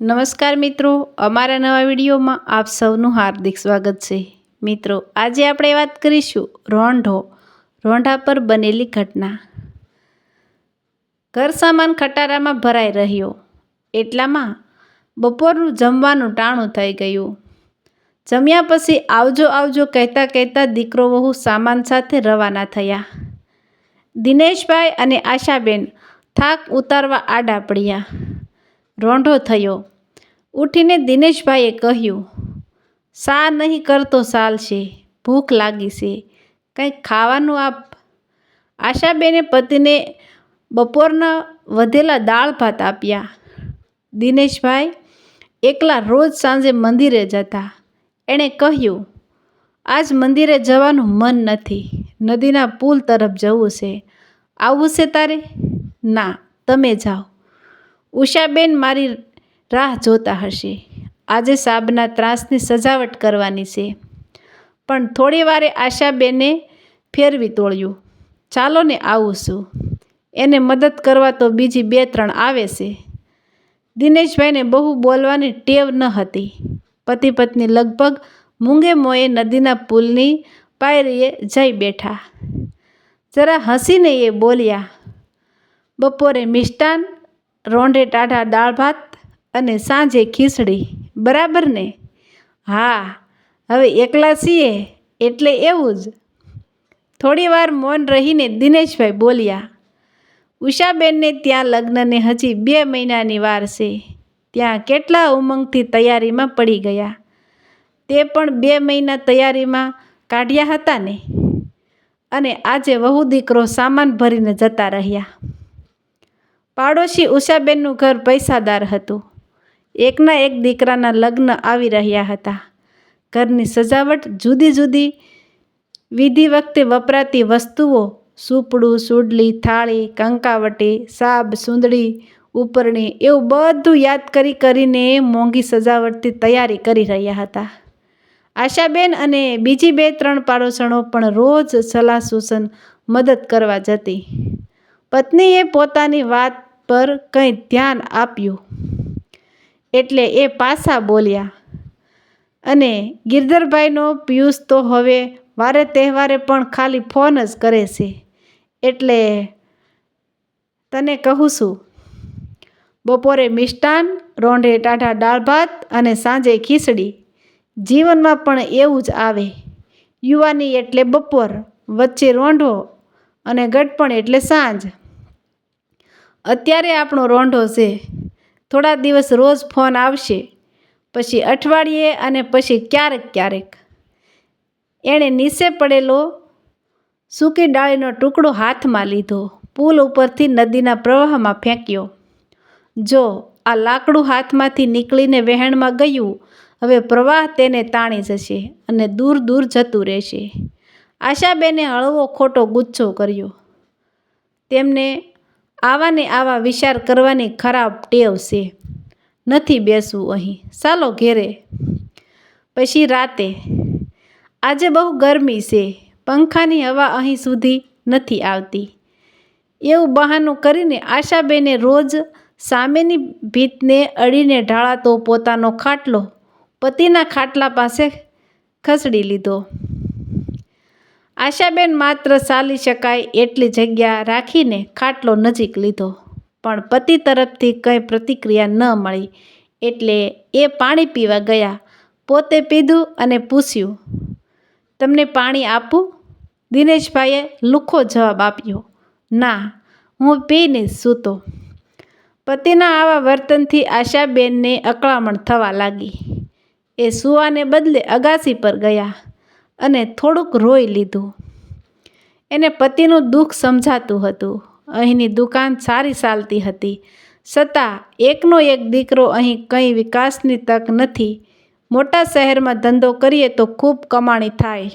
નમસ્કાર મિત્રો, અમારા નવા વિડીયોમાં આપ સૌનું હાર્દિક સ્વાગત છે. મિત્રો, આજે આપણે વાત કરીશું રોંઢો, રોંઢા પર બનેલી ઘટના. ઘર સામાન ખટારામાં ભરાઈ રહ્યો. એટલામાં બપોરનું જમવાનું ટાણું થઈ ગયું. જમ્યા પછી આવજો આવજો કહેતા કહેતા દીકરો વહુ સામાન સાથે રવાના થયા. દિનેશભાઈ અને આશાબેન થાક ઉતારવા આડા પડ્યા. રોંઢો થયો. ઉઠીને દિનેશભાઈએ કહ્યું સા નહીં કરતો ચાલશે ભૂખ લાગી છે. કંઈક ખાવાનું આપ. આશાબેને પતિને બપોરના વધેલા દાળ ભાત આપ્યા. દિનેશભાઈ એકલા રોજ સાંજે મંદિરે જતા. એણે કહ્યું, આજ મંદિરે જવાનું મન નથી. નદીના પુલ તરફ જવું છે. આવવું છે તારે? ના, તમે જાઓ. ઉષાબેન મારી રાહ જોતા હશે. આજે સાબના ત્રાસની સજાવટ કરવાની છે. પણ થોડી વારે આશાબેને ફેરવી તોળ્યું. ચાલો ને આવું છું. એને મદદ કરવા તો બીજી બે ત્રણ આવે છે. દિનેશભાઈને બહુ બોલવાની ટેવ ન હતી. પતિ પત્ની લગભગ મૂંગે મોએ નદીના પુલની પાયરીએ જઈ બેઠા. જરા હસીને એ બોલ્યા, બપોરે મિષ્ટાન રોંઢે ટાઢા દાળ ભાત અને સાંજે ખીચડી. બરાબર ને? હા, હવે એકલા છીએ એટલે એવું જ. થોડી વાર મૌન રહીને દિનેશભાઈ બોલ્યા, ઉષાબેનને ત્યાં લગ્નને હજી બે મહિનાની વાર છે. ત્યાં કેટલા ઉમંગથી તૈયારીમાં પડી ગયા. તે પણ બે મહિના તૈયારીમાં કાઢ્યા હતા ને? અને આજે વહુ દીકરો સામાન ભરીને જતા રહ્યા. પાડોશી ઉષાબેનનું ઘર પૈસાદાર હતું. એકના એક દીકરાના લગ્ન આવી રહ્યા હતા. ઘરની સજાવટ જુદી જુદી વિધિ વખતે વપરાતી વસ્તુઓ સૂપડું, સુડલી, થાળી, કંકાવટી, સાબ, સુંદડી, ઉપરણી એવું બધું યાદ કરી કરીને મોંઘી સજાવટથી તૈયારી કરી રહ્યા હતા. આશાબેન અને બીજી બે ત્રણ પાડોશણો પણ રોજ સલાહ સૂચન મદદ કરવા જતી. પત્નીએ પોતાની વાત પર કંઈ ધ્યાન આપ્યું. એટલે એ પાછા બોલ્યા, અને ગિરધરભાઈનો પિયુષ તો હવે વારે તહેવારે પણ ખાલી ફોન જ કરે છે. એટલે તને કહું છું, બપોરે મિષ્ટાન, રોંઢે ટાઢા દાળ ભાત અને સાંજે ખીચડી. જીવનમાં પણ એવું જ આવે. યુવાની એટલે બપોર, વચ્ચે રોંઢો અને ગટપણ એટલે સાંજ. અત્યારે આપણો રોંઢો છે. થોડા દિવસ રોજ ફોન આવશે, પછી અઠવાડિયે અને પછી ક્યારેક ક્યારેક. એણે નીચે પડેલો સૂકી ડાળીનો ટુકડો હાથમાં લીધો, પુલ ઉપરથી નદીના પ્રવાહમાં ફેંક્યો. જો, આ લાકડું હાથમાંથી નીકળીને વહેણમાં ગયું, હવે પ્રવાહ તેને તાણી જશે અને દૂર દૂર જતું રહેશે. આશાબેને હળવો ખોટો ગુચ્છો કર્યો. તેમને આવા ને આવા વિચાર કરવાની ખરાબ ટેવ છે. નથી બેસવું અહીં. ચાલો ઘેરે. પછી રાતે. આજે બહુ ગરમી છે. પંખાની હવા અહીં સુધી નથી આવતી. એવું બહાનું કરીને આશાબેને રોજ સામેની ભીતને અડીને ઢાળાતો પોતાનો ખાટલો પતિના ખાટલા પાસે ખસડી લીધો. આશાબેન માત્ર ચાલી શકાય એટલી જગ્યા રાખીને ખાટલો નજીક લીધો. પણ પતિ તરફથી કંઈ પ્રતિક્રિયા ન મળી. એટલે એ પાણી પીવા ગયા. પોતે પીધું અને પૂછ્યું, તમને પાણી આપું? દિનેશભાઈએ લુખ્ખો જવાબ આપ્યો, ના, હું પીને સૂતો. પતિના આવા વર્તનથી આશાબેનને અકળામણ થવા લાગી. એ સૂવાને બદલે અગાસી પર ગયા. અને થોડુંક રોઈ લીધું. એને પતિનું દુઃખ સમજાતું હતું. અહીંની દુકાન સારી ચાલતી હતી. છતાં એકનો એક દીકરો અહીં કંઈ વિકાસની તક નથી. મોટા શહેરમાં ધંધો કરીએ તો ખૂબ કમાણી થાય.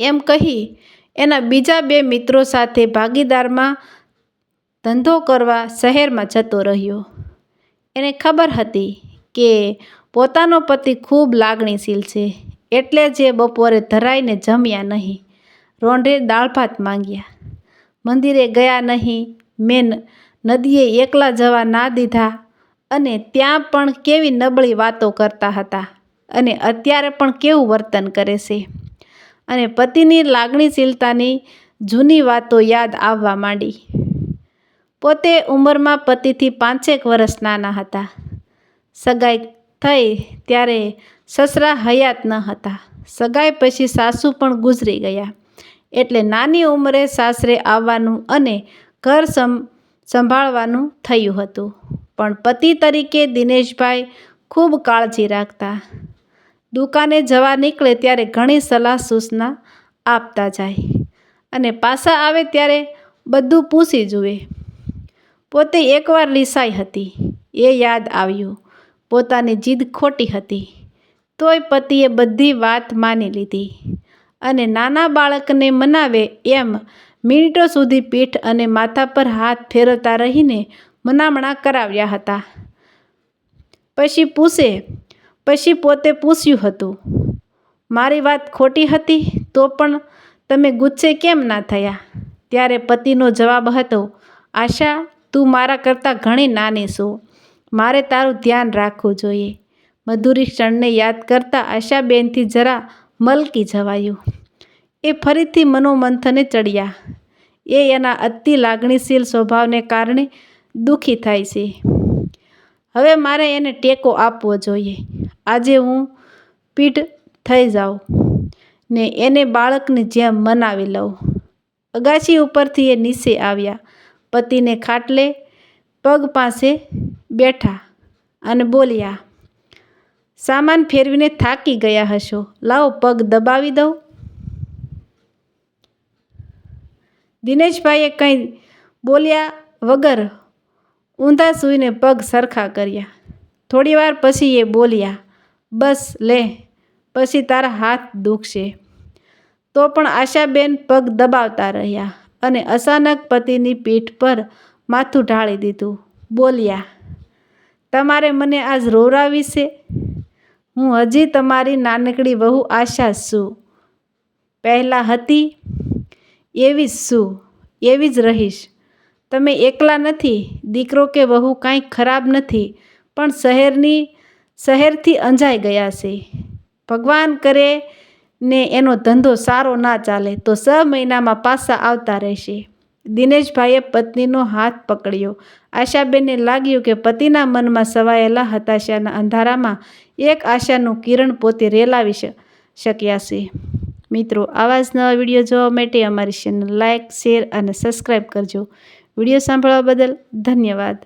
એમ કહી એના બીજા બે મિત્રો સાથે ભાગીદારમાં ધંધો કરવા શહેરમાં જતો રહ્યો. એને ખબર હતી કે પોતાનો પતિ ખૂબ લાગણીશીલ છે. એટલે જે બપોરે ધરાઈને જમ્યા નહીં. રોંઢે દાળ ભાત માંગ્યા. મંદિરે ગયા નહીં. મેં નદીએ એકલા જવા ના દીધા અને ત્યાં પણ કેવી નબળી વાતો કરતા હતા અને અત્યારે પણ કેવું વર્તન કરે છે. અને પતિની લાગણીશીલતાની જૂની વાતો યાદ આવવા માંડી. પોતે ઉંમરમાં પતિથી પાંચેક વર્ષ નાના હતા. સગાઈ થઈ ત્યારે સસરા હયાત ન હતા. સગાઈ પછી સાસુ પણ ગુજરી ગયા. એટલે નાની ઉંમરે સાસરે આવવાનું અને ઘર સં, સંભાળવાનું થયું હતું. પણ પતિ તરીકે દિનેશભાઈ ખૂબ કાળજી રાખતા. દુકાને જવા નીકળે ત્યારે ઘણી સલાહ સૂચના આપતા જાય અને પાછા આવે ત્યારે બધું પૂછી જુએ. પોતે એકવાર લીસાઈ હતી. એ યાદ આવ્યું. પોતાની જીદ ખોટી હતી. તોય પતિએ બધી વાત માની લીધી. અને નાના બાળકને મનાવે એમ મિનિટો સુધી પીઠ અને માથા પર હાથ ફેરવતા રહીને મનામણા કરાવ્યા હતા. પછી પૂછે, પછી પોતે પૂછ્યું હતું, મારી વાત ખોટી હતી? તો પણ તમે ગુસ્સે કેમ ના થયા? ત્યારે પતિનો જવાબ હતો, આશા, તું મારા કરતાં ઘણી નાની છો. મારે તારું ધ્યાન રાખવું જોઈએ. મધુરી ક્ષણને યાદ કરતાં આશાબેનથી જરા મલકી જવાયું. એ ફરીથી મનોમંથને ચડ્યા. એ એના અતિ લાગણીશીલ સ્વભાવને કારણે દુઃખી થાય છે. હવે મારે એને ટેકો આપવો જોઈએ. આજે હું પીઠ થઈ જાઉં ને એને બાળકની જેમ મનાવી લઉં. અગાશી ઉપરથી એ નીચે આવ્યા. પતિને ખાટલે પગ પાસે બેઠા અને બોલ્યા, સામાન ફેરવીને થાકી ગયા હશો. લાવો પગ દબાવી દઉં. દિનેશભાઈએ કંઈ બોલ્યા વગર ઊંધા સૂઈને પગ સરખા કર્યા. થોડીવાર પછી એ બોલ્યા, બસ લે, પછી તારા હાથ દુખશે. તો પણ આશાબેન પગ દબાવતા રહ્યા અને અચાનક પતિની પીઠ પર માથું ઢાળી દીધું. બોલ્યા તમારે મને આજ રોવરાવી છે? હું હજી તમારી નાનકડી બહુ આશા છું. પહેલાં હતી, એવી જ છું, એવી જ રહીશ. તમે એકલા નથી, દીકરો કે વહુ કાંઈ ખરાબ નથી, પણ શહેરની, શહેરથી અંજાઈ ગયા છે. ભગવાન કરે ને એનો ધંધો સારો ના ચાલે, તો છ મહિનામાં પાછા આવતા રહેશે. દિનેશભાઈએ પત્નીનો હાથ પકડ્યો. આશાબેનને લાગ્યું કે પતિના મનમાં સવાયેલા હતાશાના અંધારામાં એક આશાનું કિરણ પોતે રેલાવી શક્યા છે. મિત્રો, આવા જ નવા વીડિયો જોવા માટે અમારી ચેનલ લાઇક શેર અને સબસ્ક્રાઈબ કરજો. વીડિયો સાંભળવા બદલ ધન્યવાદ.